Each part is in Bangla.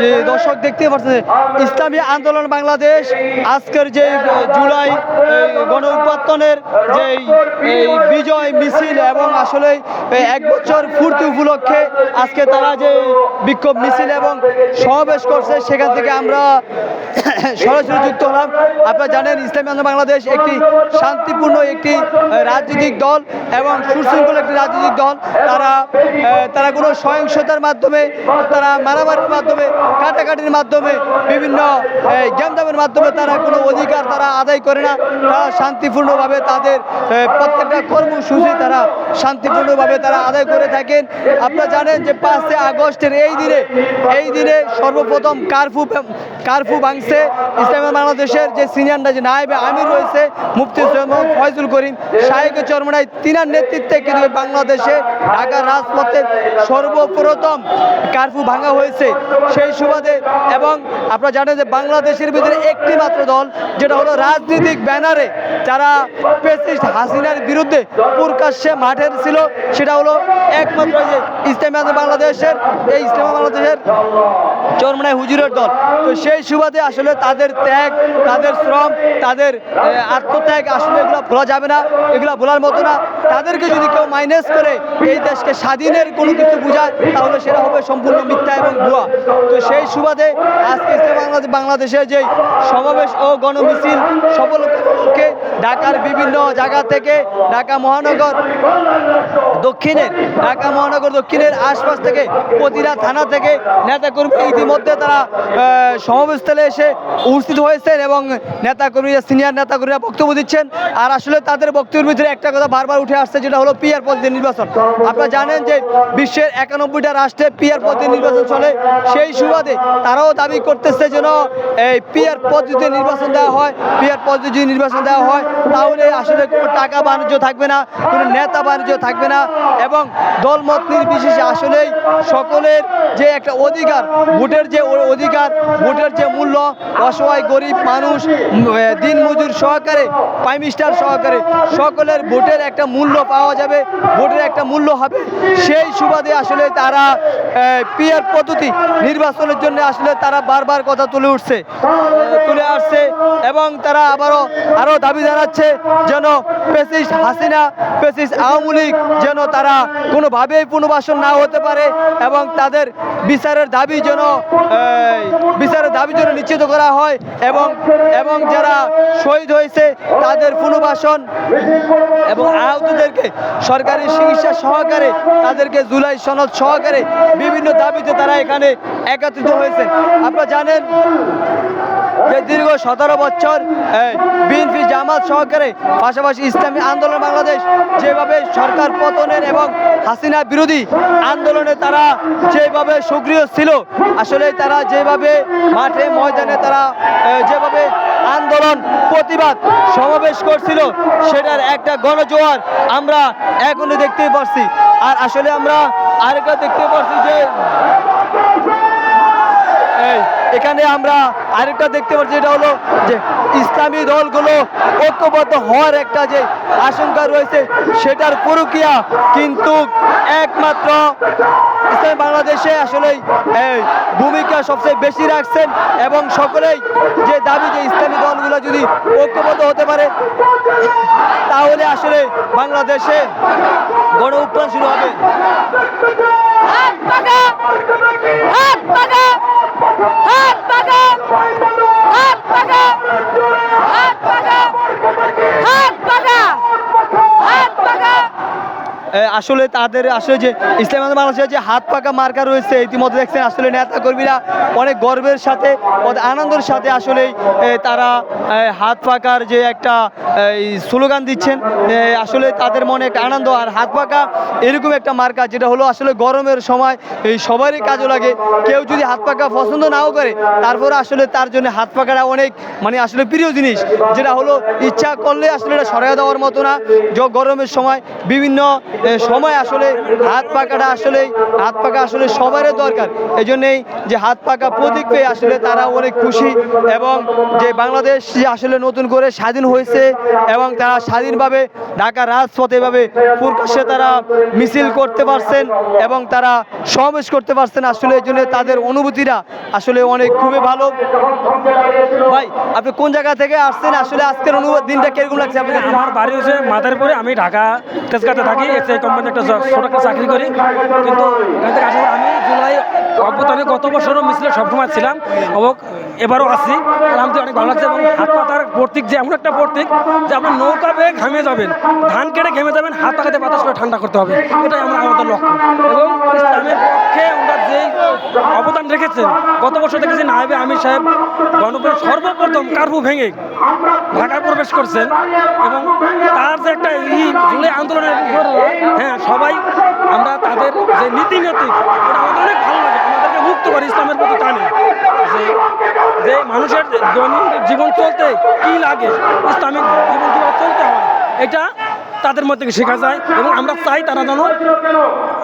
যে দর্শক দেখতে পাচ্ছেন, ইসলামী আন্দোলন বাংলাদেশ, আজকের যে জুলাই গণ উপাত্তনের যে বিজয় মিছিল এবং আসলে এক বছর পূর্তি উপলক্ষে আজকে তারা যে বিক্ষোভ মিছিল এবং সমাবেশ করছে, সেখান থেকে আমরা সরাসরি যুক্ত হলাম। আপনারা জানেন, ইসলামী আন্দোলন বাংলাদেশ একটি শান্তিপূর্ণ একটি রাজনৈতিক দল এবং সুশৃঙ্খল একটি রাজনৈতিক দল। তারা তারা কোনো সহিংসতার মাধ্যমে, তারা মারামারির মাধ্যমে কাটাকাটির মাধ্যমে, বিভিন্ন জ্ঞানদামের মাধ্যমে তারা কোনো অধিকার তারা আদায় করে না। তারা শান্তিপূর্ণভাবে তাদের প্রত্যেকটা কর্মসূচি তারা শান্তিপূর্ণভাবে তারা আদায় করে থাকেন। আপনারা জানেন যে পাঁচই আগস্টের এই দিনে এই দিনে সর্বপ্রথম কারফু কারফু ভাঙছে। ইসলামী বাংলাদেশের যে সিনিয়ররা যে নায়েবে আমির রয়েছে, মুফতি সৈয়দ ফয়জুল করিম শাহেক চরমনাই, তিনার নেতৃত্বে কিন্তু বাংলাদেশে? ঢাকার রাজপথে সর্বপ্রথম কারফু ভাঙা হয়েছে সেই সুবাদে। এবং আপনারা জানেন যে বাংলাদেশের ভিতরে একটি মাত্র দল, যেটা হলো রাজনৈতিক ব্যানারে যারা পেসিস্ট হাসিনার বিরুদ্ধে প্রকাশ্যে মাঠের ছিল, সেটা হলো একমাত্র যে ইসলামী বাংলাদেশের, এই ইসলামী বাংলাদেশের চরমনায় হুজুরের দল। তো সেই সুবাদে আসলে তাদের ত্যাগ, তাদের শ্রম, তাদের আত্মত্যাগ আসলে এগুলো ভোলা যাবে না, এগুলো ভোলার মতো না। তাদেরকে যদি কেউ মাইনাস করে এই দেশকে স্বাধীনের কোনো কিছু বোঝায়, তাহলে সেটা হবে সম্পূর্ণ মিথ্যা এবং ভুয়া। তো সেই সুবাদে আজকে বাংলাদেশ বাংলাদেশের যে সমাবেশ ও গণমিছিল, সফলকে ঢাকার বিভিন্ন জায়গা থেকে ঢাকা মহানগর দক্ষিণের ঢাকা মহানগর দক্ষিণের আশপাশ থেকে প্রতিটা থানা থেকে নেতাকর্মী ইতিমধ্যে তারা সমাবেশস্থলে এসে উপস্থিত হয়েছেন এবং নেতাকর্মীরা, সিনিয়র নেতাকর্মীরা বক্তব্য দিচ্ছেন। আর আসলে তাদের বক্তব্যের ভিতরে একটা কথা বারবার উঠে আসছে, যেটা হলো পিয়ার পদ্ধতি নির্বাচন। আপনারা জানেন যে বিশ্বের একানব্বইটা রাষ্ট্রে পিয়ার পদ্ধতি নির্বাচন চলে। সেই সুবাদে তারাও দাবি করতেছে যেন এই পিয়ার পদ্ধতিতে নির্বাচন দেওয়া হয়। পিয়ার পদ্ধতি যদি নির্বাচন দেওয়া হয়, তাহলে আসলে কোনো টাকা বাণিজ্য থাকবে না, কোনো নেতা বাণিজ্য থাকবে না। এবং দলমত নির্বিশেষে আসলেই সকলের যে একটা অধিকার, ভোটের যে অধিকার, ভোটের যে মূল্য, অসহায়, গরিব মানুষ দিন মজুর সহকারে, প্রাইম মিনিস্টার সহকারে সকলের ভোটের একটা মূল্য পাওয়া যাবে, ভোটের একটা মূল্য হবে। সেই সুবাদে আসলে তারা পিয়ার পদ্ধতি নির্বাচনের জন্য আসলে তারা বারবার কথা তুলে উঠছে তুলে আসছে এবং তারা আবারও আরও দাবি জানাচ্ছে যেন পেসিস হাসিনা পেসিস আওয়ামী লীগ যেন তারা কোনোভাবেই পুনর্বাসন না হতে পারে এবং তাদের বিচারের দাবি যেন বিচারের দাবি যেন নিশ্চিত করা হয় এবং এবং যারা শহীদ হয়েছে তাদের পুনর্বাসন এবং আহতদেরকে সরকারি চিকিৎসা সহকারে, তাদেরকে জুলাই সনদ সহকারে বিভিন্ন দাবিতে তারা এখানে একত্রিত হয়েছে। আপনারা জানেন যে দীর্ঘ সতেরো বছর বিএনপি জামাত সহকারে পাশাপাশি ইসলামী আন্দোলন বাংলাদেশ যেভাবে সরকার পতনের এবং হাসিনা বিরোধী আন্দোলনে তারা যেভাবে সক্রিয় ছিল, আসলে তারা যেভাবে মাঠে ময়দানে তারা যেভাবে আন্দোলন, প্রতিবাদ সমাবেশ করছিল, সেটার একটা গণজোয়ার আমরা এখনও দেখতে পাচ্ছি আর আসলে আমরা আরেকটা দেখতে পাচ্ছি যে, এই এখানে আমরা আরেকটা দেখতে পাচ্ছি, এটা হলো যে ইসলামী দলগুলো ঐক্যবদ্ধ হওয়ার একটা যে আশঙ্কা রয়েছে, সেটার প্রক্রিয়া কিন্তু একমাত্র ইসলামী বাংলাদেশে আসলেই এই ভূমিকা সবচেয়ে বেশি রাখছেন এবং সকলেই যে দাবি যে ইসলামী দলগুলো যদি ঐক্যবদ্ধ হতে পারে, তাহলে আসলে বাংলাদেশে গণ উত্থান শুরু হবে। হাত হাত হাত হাত হাত আসলে তাদের আসলে যে ইসলাম বাংলাদেশের যে হাত পাকা মার্কা রয়েছে, ইতিমধ্যে দেখছেন আসলে নেতা কর্মীরা অনেক গর্বের সাথে আনন্দের সাথে আসলে তারা হাত পাকার যে একটা স্লোগান দিচ্ছেন আসলে তাদের মনে একটা আনন্দ। আর হাত পাকা এরকম একটা মার্কা, যেটা হলো আসলে গরমের সময় এই সবারই কাজে লাগে। কেউ যদি হাত পাকা পছন্দ নাও করে, তারপরে আসলে তার জন্য হাত পাকাটা অনেক মানে আসলে প্রিয় জিনিস। যেটা হলো ইচ্ছা করলে আসলে এটা সরাই দেওয়ার মতো না। গরমের সময় বিভিন্ন সময় আসলে হাত পাকাটা আসলে, হাত পাকা আসলে সবারই দরকার। এই জন্যেই যে হাত পাকা প্রতীক পেয়ে আসলে তারা অনেক খুশি। এবং যে বাংলাদেশ আসলে নতুন করে স্বাধীন হয়েছে এবং তারা স্বাধীনভাবে ঢাকা রাজপথে এভাবে প্রকাশ্যে তারা মিছিল করতে পারছেন এবং তারা সমাবেশ করতে পারছেন আসলে এই জন্য তাদের অনুভূতিরা আসলে অনেক খুবই ভালো। ভাই, আপনি কোন জায়গা থেকে আসছেন? আসলে আজকের অনুভব দিনটা কীরকম লাগছে আপনি? আমার বাড়ি হচ্ছে মাদারপুরে। আমি ঢাকা তেজগাঁতে থাকি এসআই কোম্পানি একটা ছোট চাকরি করি। কিন্তু পর আমি জুলাই অভ্যুত্থানে গত বছরও মিছিলে সবসময় ছিলাম এবং এবারও আসি আলহামদুলিল্লাহ, অনেক ভালো লাগছে এবং হাত পাতার প্রতীক যে এমন একটা প্রতীক যে আপনি নৌকা বেয়ে ঘামে যাবেন। ধান কেটে ঘেমে যাবেন, হাত পাখাতে বাতাস করে ঠান্ডা করতে হবে। এটাই আমার আমাদের লক্ষ্য। এবং ইসলামের পক্ষে ওনারা যেই অবদান রেখেছেন, গত বছর দেখেছি নায়েবে আমির সাহেব গণপের সর্বপ্রথম কার্ফু ভেঙে ঢাকায় প্রবেশ করছেন এবং তার যে একটা ই জুলাই আন্দোলনের হ্যাঁ সবাই আমরা তাদের যে নীতি নীতি ওটা আমাদের অনেক ভালো লাগে। আমাদেরকে মুক্ত করে ইসলামের প্রতি টানে। যে যে মানুষের জীবন চলতে কি লাগে, ইসলামিক জীবন কীভাবে চলতে হয় এটা তাদের মধ্যে শেখা যায় এবং আমরা চাই তারা যেন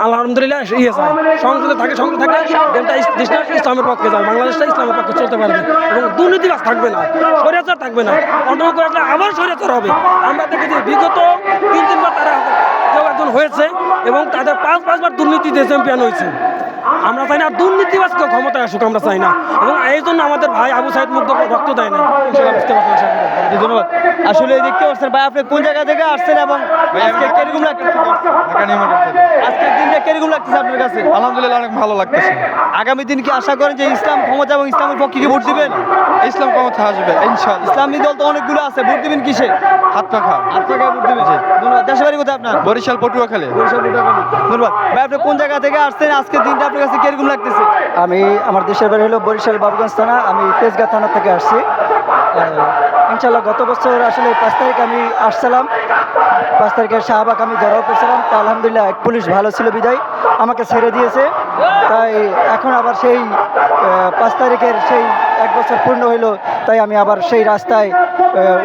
আলহামদুলিল্লাহ ইয়ে চায় সংসদে থাকে সংসদে থাকে, দেশটা দেশটা ইসলামের পক্ষে যায়, বাংলাদেশটা ইসলামের পক্ষে চলতে পারবে। এবং দুর্নীতিবাস থাকবে না, স্বৈরাচার থাকবে না অন্য করে আবার স্বৈরাচার হবে। আমরা দেখেছি বিগত তিন, তিনবার তারা কেউ একজন হয়েছে এবং তাদের পাঁচ, পাঁচবার দুর্নীতিতে চ্যাম্পিয়ন হয়েছে। আমরা চাই না দুর্নীতিবাজ কেউ ক্ষমতায় আসুক, আমরা চাই না। এবং এই জন্য আমাদের ভাই আবু সাহেব মুগ্ধ রক্ত দেয় না ধন্যবাদ। আসলে দেখতে পাচ্ছেন ভাই আপনি কোন জায়গা থেকে আসছেন এবং আজকে কীরকম লাগতেছে? আজকের দিনটা কীরকম লাগতেছে আপনার কাছে? আলহামদুলিল্লাহ অনেক ভালো লাগতেছে। আগামী দিন কি আশা করেন যে ইসলাম ক্ষমতা এবং ইসলামের পক্ষে কি ভোট দিবেন? ইসলাম ক্ষমতা আসবে ইনশাআল্লাহ। ইসলামী দল তো অনেকগুলো আছে ভোট দিবেন কিসে? হাত পাখা আপনাকে ভোট দিবেন। ধন্যবাদ। দেশের বাড়ি কোথায় আপনার? বরিশাল পটুয়াখালী। বরিশাল ভোটারখালী। ধন্যবাদ। ভাই আপনি কোন জায়গা থেকে আসছেন? আজকের দিনটা আপনার কাছে কীরকম লাগতেছে? আমি আমার দেশের বাড়ি হলো বরিশাল বাবুগঞ্জ থানা। আমি তেজগাঁ থানা থেকে আসছি। ইনশাল্লাহ গত বছর আসলে পাঁচ তারিখ আমি আসছিলাম। পাঁচ তারিখের শাহবাগ আমি ধরাও পেয়েছিলাম তা আলহামদুলিল্লাহ এক পুলিশ ভালো ছিল বিদায়। আমাকে ছেড়ে দিয়েছে। তাই এখন আবার সেই পাঁচ তারিখের সেই এক বছর পূর্ণ হইল, তাই আমি আবার সেই রাস্তায়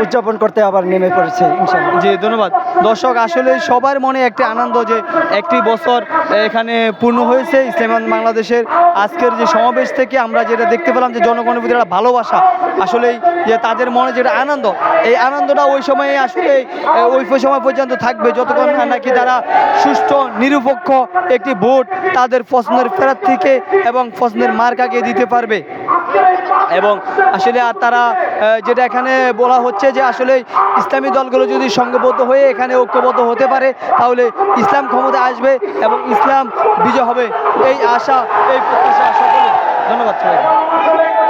উদযাপন করতে আবার নেমে পড়েছে জি, ধন্যবাদ। দর্শক, আসলে সবার মনে একটি আনন্দ যে একটি বছর এখানে পূর্ণ হয়েছে ইসলাম বাংলাদেশের। আজকের যে সমাবেশ থেকে আমরা যেটা দেখতে পেলাম যে জনগণের প্রতি একটা ভালোবাসা আসলেই যে তাদের মনে যেটা আনন্দ, এই আনন্দটা ওই সময়ে আসলে ওই সময় পর্যন্ত থাকবে যতক্ষণ নাকি তারা সুষ্ঠু, নিরপেক্ষ একটি ভোট তাদের পছন্দের প্রার্থীকে এবং পছন্দের মার্কাকে দিতে পারবে। এবং আসলে আর তারা যেটা এখানে বলা হচ্ছে যে আসলে ইসলামী দলগুলো যদি সংঘবদ্ধ হয়ে এখানে ঐক্যবদ্ধ হতে পারে, তাহলে ইসলাম ক্ষমতা আসবে এবং ইসলাম বিজয় হবে। এই আশা, এই প্রত্যাশা সকলে ধন্যবাদ সবাইকে।